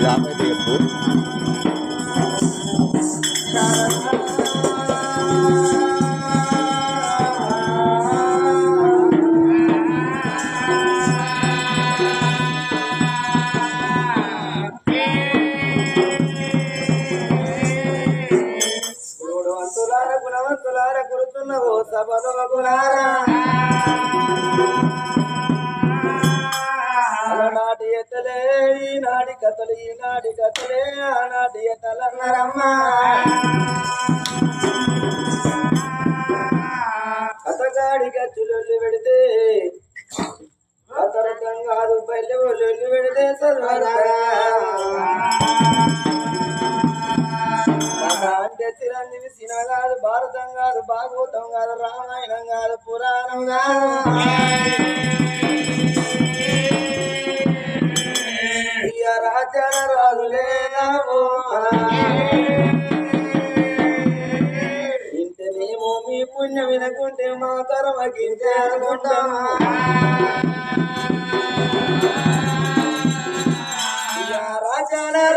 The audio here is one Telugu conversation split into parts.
làm cái tiền phút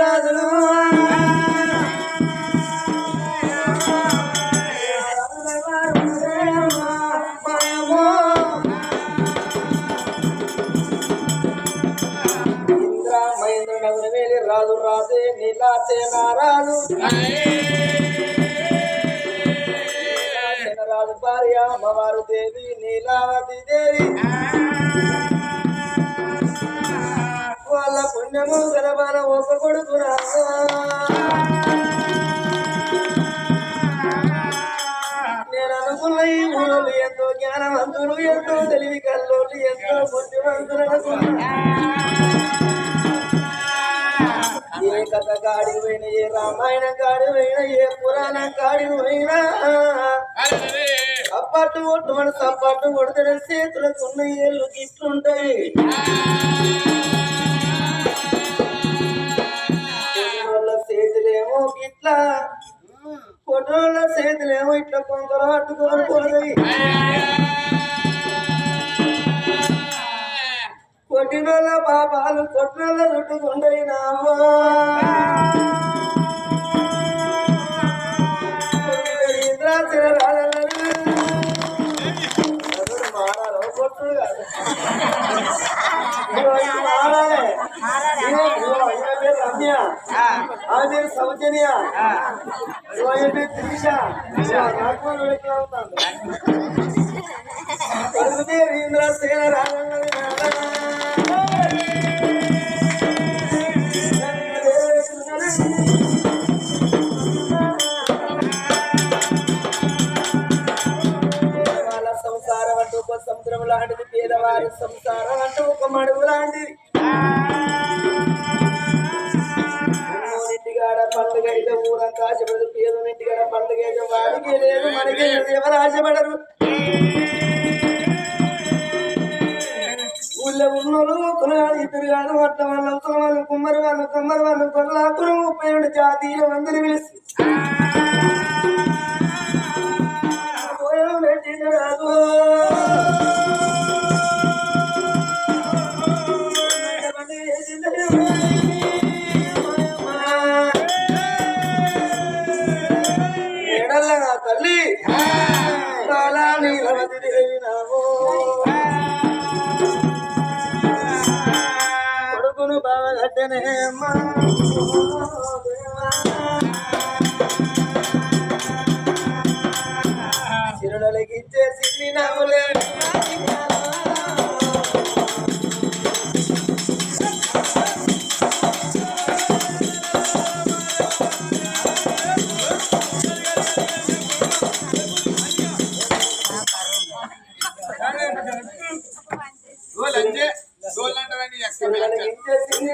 రాజును రాజు రాజే నీలాచే నారాజు రాజు భార్య అమ్మవారు దేవి నీలావతి దేవి. వాళ్ళ పుణ్యము గలబాల ఒక కొడుకు నేను అనుకున్న ఈ ఊరు ఎంతో జ్ఞానవంతులు ఎంతో తెలివి కల్లోలు ఎంతో బుద్ధివంతులు అనుకున్నా ఏ కథ కాడి ఏ రామాయణ కాడి ఏ పురాణ కాడి పోయినా. అప్పట్టు కొట్టు మన సప్పట్టు కొడుతున్న చేతులకు ఉన్న ఏళ్ళు గిట్లుంటాయి. గిట్లా కొట్రోళ్ళ చేతులేమో ఇట్లా కొందరు అడ్డుకొని పోతాయి కొట్టినోళ్ళ పాపాలు కొట్టినోళ్ళ చుట్టుకుండైనావో ఇంద్రాచల మారాలో. ఈమె పేరు సౌజన్య. ఈమె పేరు త్రిష. నాకు సంసారం అంటూ ఒక సముద్రం లాంటిది పేదవారి సంసారం అంటూ ఒక మడుగు లాంటిది. పండుగ అయితే ఊరంతా ఆశపడదు పేదనింటికాడ పండుగ అయితే వాడికి లేదు మనకి లేదు ఎవరు ఆశపడరు ఊళ్ళో ఉన్నోళ్ళు కులగాడు ఇద్దరు కాదు అట్ల వాళ్ళు అవతల వాళ్ళు కుమ్మరి వాళ్ళు కుమ్మరి వాళ్ళు కొల్లాపురం ముప్పై రెండు జాతీయులు అందరూ పిలిచి పోయాం రాదు అమ్మా చిరునలకి ఇచ్చే సిన్ని నవ్వులే చిరునలకి ఇచ్చే సిన్ని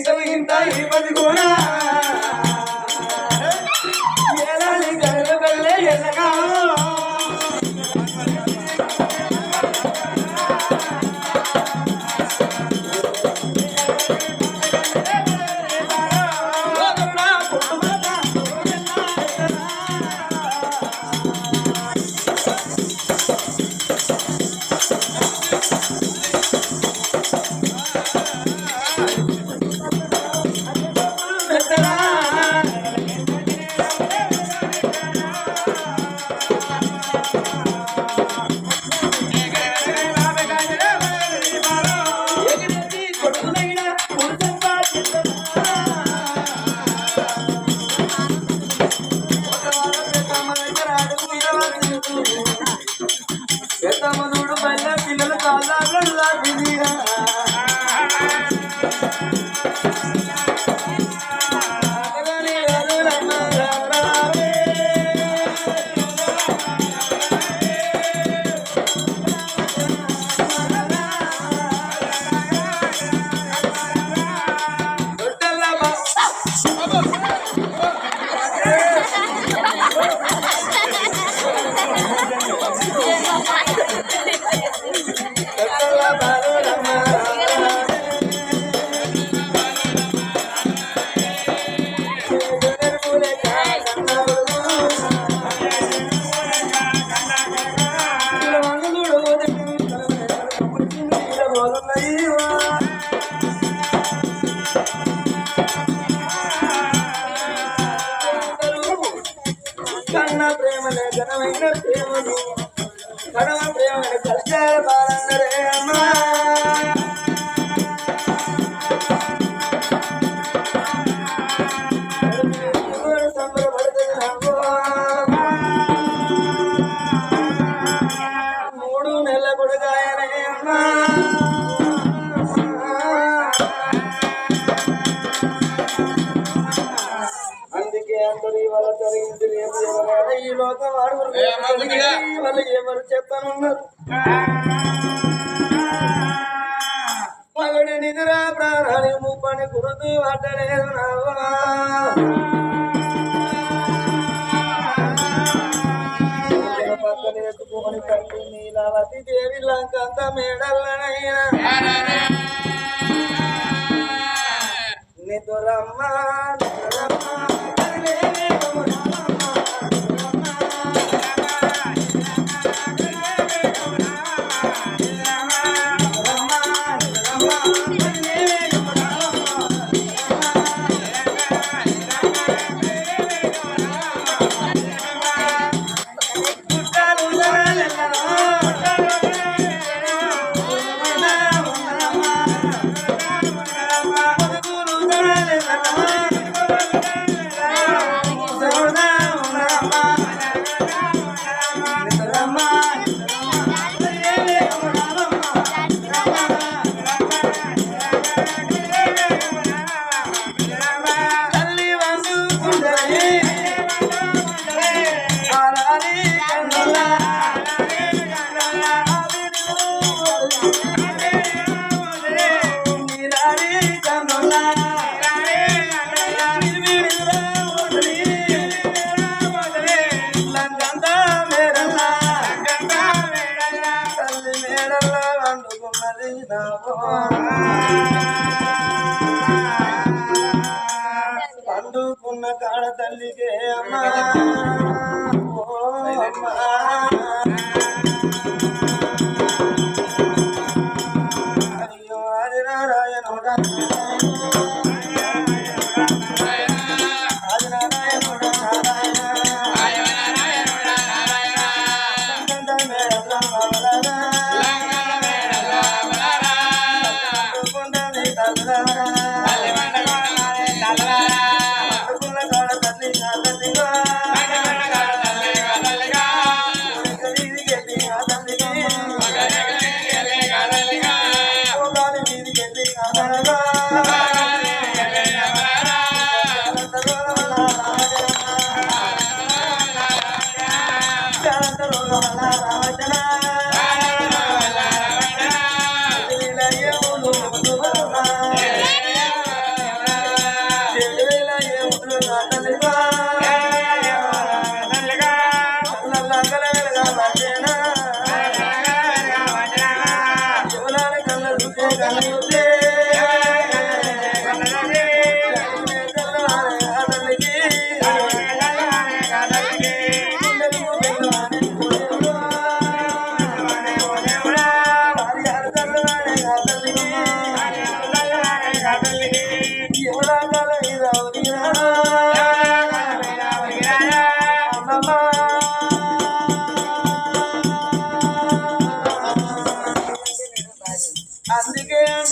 ఇంత ఇంత ఈ Bye. పక్కలేసుకొని తల్లి నీలావతి దేవి లంకంత మేడల్లనైనా నిదురమ్మ నిదురమ్మ వచ్చినావో పండుకున్న కాడ తల్లికే అమ్మా. అయ్యో ఆది నారాయణ సంగంధ మేళ రావలనా.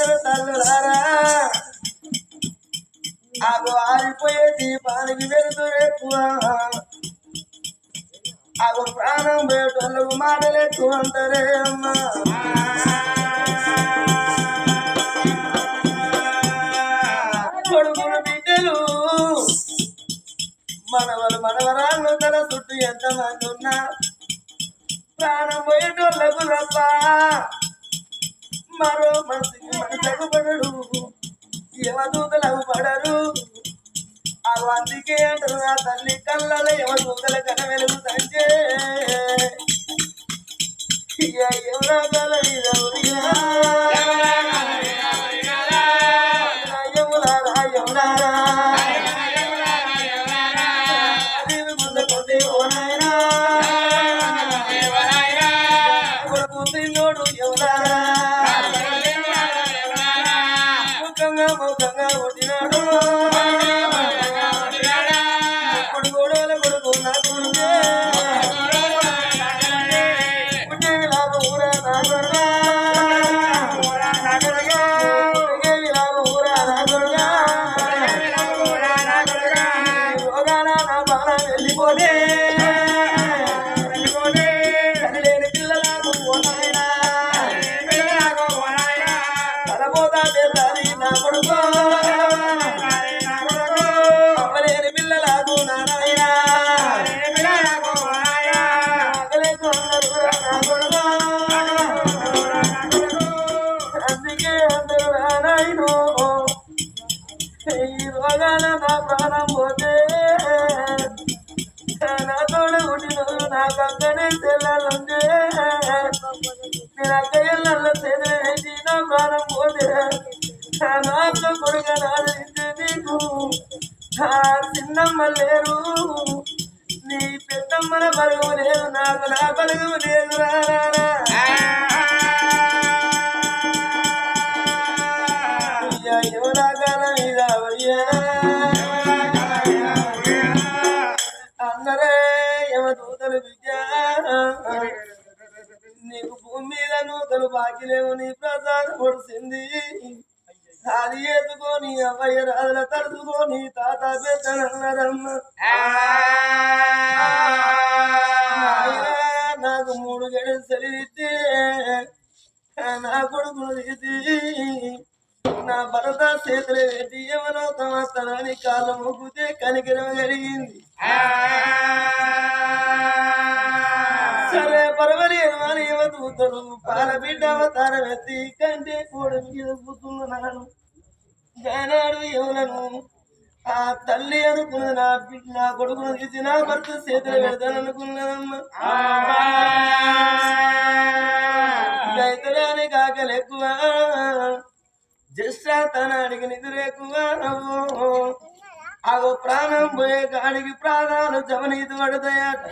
అందరూ తల్లులారా అగో ఆరిపోయే దీపానికి వెళుతూ ఎక్కువ అగో ప్రాణం పోయేటోళ్ళకు మాటలు ఎక్కువ అంటారే అమ్మా. కొడుకులు బిడ్డలు మనవలు మనవరాళ్ళు తల చుట్టూ ఎంతమంది ఉన్నా ప్రాణం పోయేటోళ్ళకు రప్ప మరో మనసుకి మనసకు పడడు యమదూతలకు పడరు అవి అందుకే అంటారు నా తల్లి కళ్ళలో యమదూతల కన వెలుగుతంటే. ఇక ఎవరా కల ఇదవునిరా ಸಾಗರ నీకు నా చిన్నమ్మ లేరు. నీ పెద్దమ్మల బలుగు లేదు నాకు నా బలుగు లేదు. అయ్యా, మీద అందరే యమదూతలు విద్య. నీకు భూమి మీద నూతలు బాకీ లేవు నీ ప్రసాదం పొడిసింది. అది ఎత్తుకొని అవ్వయ్య రాజుల తడుచుకొని తాత పెద్దనన్నారమ్మ నాకు మూడు గడిలు సెలివిస్తే నా కొడుకును తీసి నా భరత చేతులు పెట్టి ఎవరో తమ తనాన్ని కాళ్ళ మొగ్గుతే కనికరం కలిగింది వరవరేమని యువతూతడు పాలబిడ్డ అవతారమెత్తి కంటే కోడి మీద కూతున్నాను గానాడు ఎవలను? ఆ తల్లి అనుకున్నది నా బిడ్డ నా కొడుకును తీసి నా భర్త చేతులు పెడతాను అనుకున్నదమ్మా. రైతులని కాకలు ఎక్కువ. జస్ట్ తన అడిగి నిధులు ఎక్కువ. అగో ప్రాణం పోయే కాడికి ప్రాణాలు జవనీతి పడతాయట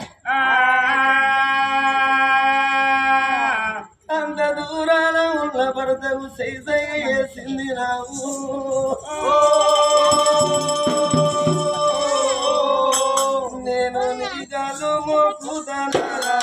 అంత దూరాల ఉన్న భర్తకు చేసింది రావు నేను నిజాలు మోపుదలరా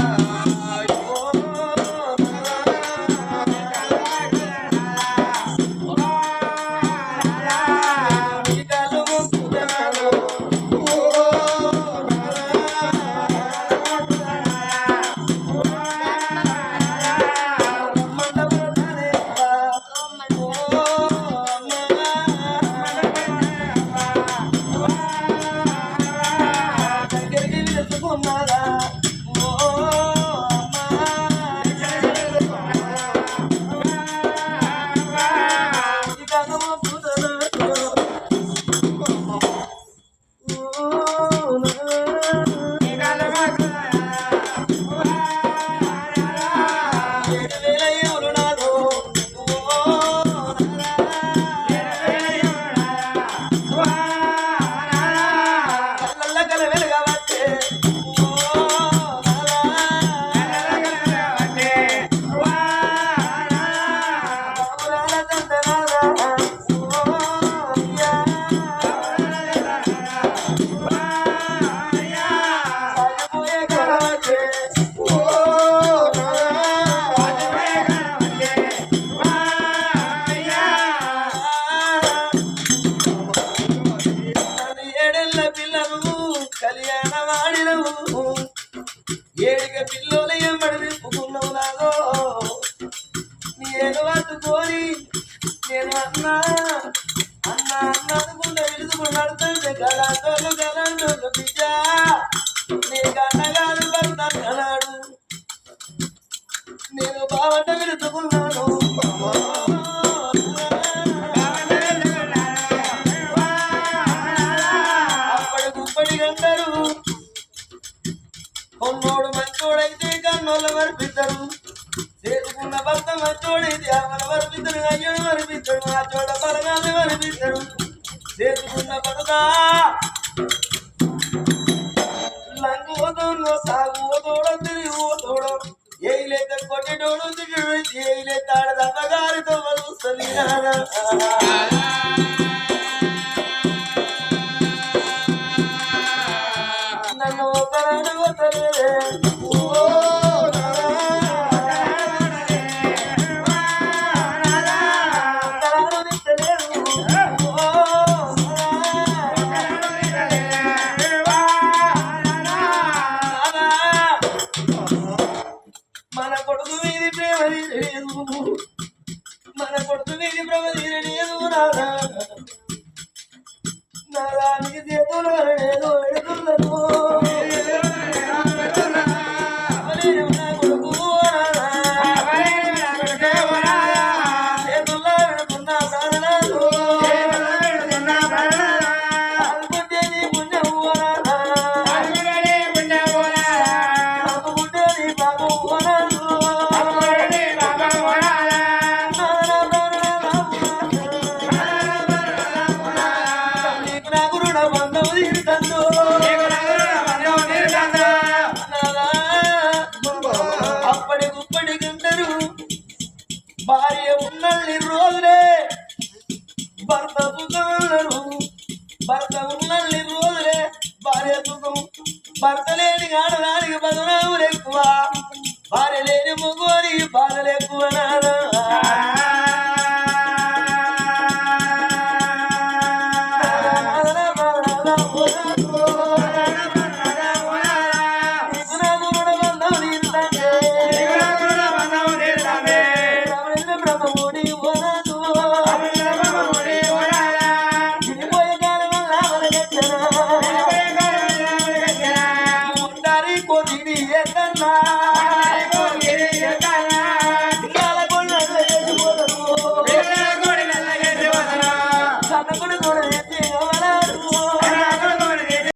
పొడిగందరు కొన్నోడు మంచోడైతే కన్నోళ్ళు మరిపిద్దరు. చేసుకున్న భర్త మంచోడైతే అమ్మలు మరిపిద్దరు. అయ్యడు మరిపిద్దడు ఆ చోట పరగాన్ని మరిపిద్దడు చేసుకున్న భర్త లంగుతోడు సాగుతోడ తిరిగితోడు ఏయిలైతే కొట్టేటోడు దిగుడు ఏయిలైతే ఆడ దెబ్బగారితో వస్తుంది